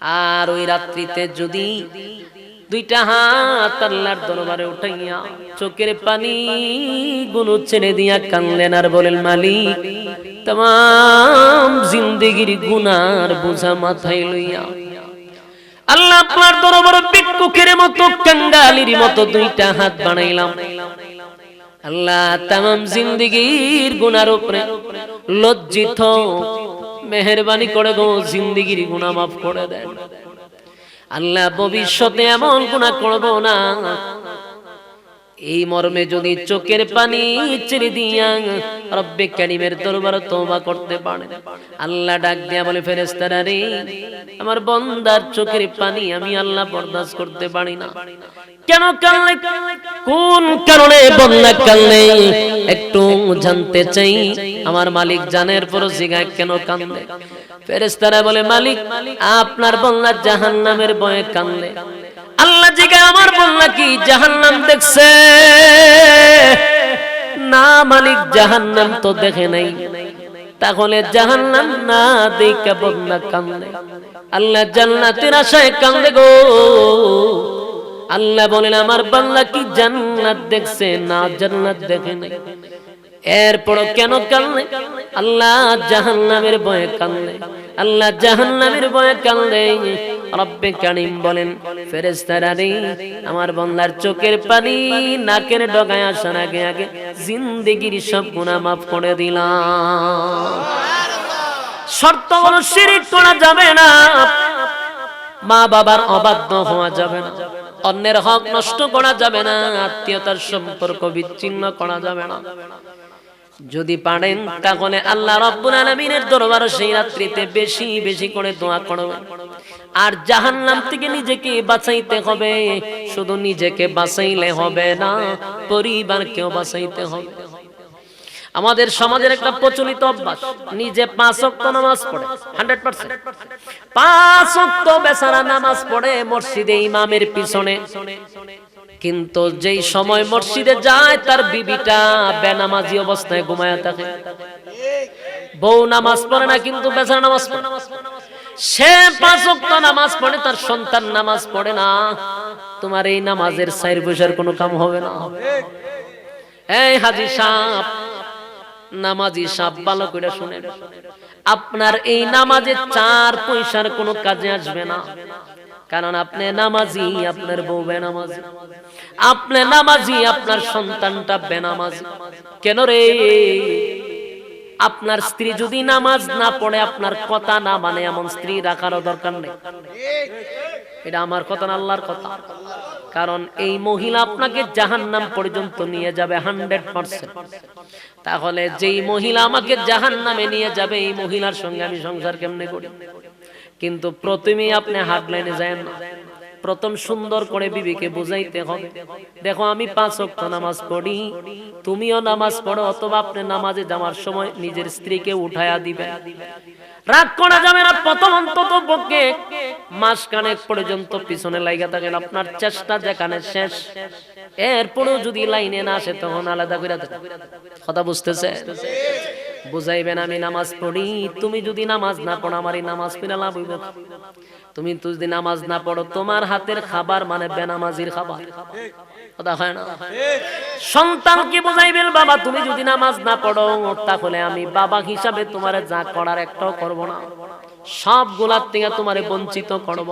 আর ওই রাত্রিতে যদি দুইটা হাত আল্লাহর দরবারে উঠাইয়া চোখের পানি গুলো ছেড়ে দিয়া কানলেন আর বলেন, মালিক, তাম জিন্দেগির গুনার বোঝা মাথায় লইয়া আল্লাহ আপনার দরবার ভিক্ষুকের মতো, কাঙ্গালির মতো দুইটা হাত বানাইলাম। আল্লাহ তাম জিন্দিগির গুনার উপরে লজ্জিত মেহরবানি করে গো জিন্দিগির গুণা মাফ করে দেন। আল্লাহ ভবিষ্যতে এমন গুণা করব না এই মর্মে যদি চোখের পানি ছেড়ে দিয়া রব্বে কারিমের দরবার তওবা করতে পারে আল্লাহ ডাক দিয়া বলে, ফেরেশতারা রে, আমার বন্দার চোখের পানি আমি আল্লাহ বরদাস্ত করতে পারি না। কেন কানলে কোন কারণে বন্যা কানলে একটু জানতে চাই, আমার মালিক জানের পর জিগায় কেন কান্দে ফেরেশতারা বলে, মালিক, আপনার বন্যা জাহান্নামের ভয়ে কান্দে আল্লাহ জিগা আমার বন্যা কি, জাহান্নাম দেখছে? না মালিক, জাহান্নাম তো দেখে নাই। তাহলে জাহান্নাম না দেখা বন্যা কান্দে। আল্লাহ জান্নাতের আশায় কান্দে গো। আল্লাহ বলেন, আমার বাংলা কি জান্নাত দেখছে, না জান্নাত দেখে নাই। এরপর কেন কান্দে? আল্লাহ জাহান্নামের ভয়ে কান্দে। আল্লাহ জাহান্নামের ভয়ে কান্দে। রব্বে কারিম বলেন, ফেরেশতারা রে, আমার বান্দার চোখের পানি নাকের ডগায় আসার আগে আগে জিন্দেগির সব গুনাহ মাফ করে দিলাম। শর্ত হলো শিরিক করা যাবে না, মা বাবার অবাধ্য হওয়া যাবে না, অন্যের হক নষ্ট করা যাবে না, আত্মীয়তার সম্পর্ক বিচ্ছিন্ন করা যাবে না। যদি পারেন, তাহলে আল্লাহ রব্বুল আলামিনের দরবারে সেই রাত্রিতে বেশি বেশি করে দোয়া করবেন। আর জাহান্নাম থেকে নিজেকে বাঁচাইতে হবে। শুধু নিজেকে বাঁচাইলে হবে না, পরিবারকেও বাঁচাইতে হবে। আমাদের সমাজের একটা প্রচলিত অভ্যাস, নিজে পাঁচ ওয়াক্ত নামাজ পড়ে, হান্ড্রেড পার্সেন্ট। পাঁচ ওয়াক্ত বেচারা নামাজ পড়ে মসজিদে, ইমামের পিছনে। কিন্তু যেই সময় মসজিদে যায়, তার বিবিটা বেনামাজি অবস্থায় ঘুমায় থাকে। বউ নামাজ পড়ে না, কিন্তু বেচারা নামাজ পড়ে। সে পাঁচ ওয়াক্ত নামাজ পড়ে, তার সন্তান নামাজ পড়ে না। তোমার এই নামাজের সাইর বসার কোনো কাম হবে না। এই হাজি সাপ নামাজি সাপ ভালো করে শুনেন। আপনার এই নামাজে চার পয়সার কোনো কাজে আসবে না। কারণ আপনি নামাজি, আপনার বউ বেনামাজি। আপনি নামাজি, আপনার সন্তানটা বেনামাজি। কেন রে? আপনার স্ত্রী যদি নামাজ না পড়ে, আপনার কথা না মানে এমন স্ত্রী রাখারও দরকার নেই। এটা আমার কথা না, আল্লাহর কথা। কারণ এই মহিলা আপনাকে জাহান্নাম পর্যন্ত নিয়ে যাবে হান্ড্রেড পার্সেন্ট। তাহলে যেই মহিলা আমাকে জাহান্নামে নিয়ে যাবে, এই মহিলার সঙ্গে আমি সংসার কেমনে করি? কিন্তু প্রথমেই আপনি হাট লাইনে যায় না। প্রথম সুন্দর করে বিবিকে বুঝাইতে হবে। দেখো, আমি পাঁচ অক্ত নামাজ পড়ি, তুমিও নামাজ পড়ো, অথবা আপনি নামাজে যাওয়ার সময় নিজের স্ত্রীকে উঠায়া দিবে রাগ করা যাবে না, প্রথম অন্তত পক্ষে মাস কানেক পর্যন্ত পিছনে লাইগা থাকেন, আপনার চেষ্টা যেখানে শেষ। এরপরেও যদি লাইনে না আসে, তখন আলাদা করে। কথা বুঝতেছে বুঝাইবেন, আমি নামাজ পড়ি। তুমি যদি নামাজ না পড়ো, আমার এই নামাজ পড়ে লাভ হইবে। তুমি যদি নামাজ না পড়ো, তোমার হাতের খাবার মানে বেনামাজির খাবার। কথা হয় না? সন্তানকে বুঝাইবেন, বাবা? তুমি যদি নামাজ না পড়ো, তাহলে আমি বাবা হিসাবে তোমার যা করার একটাও করব না। সবগুলার থেকে তোমারে বঞ্চিত করব।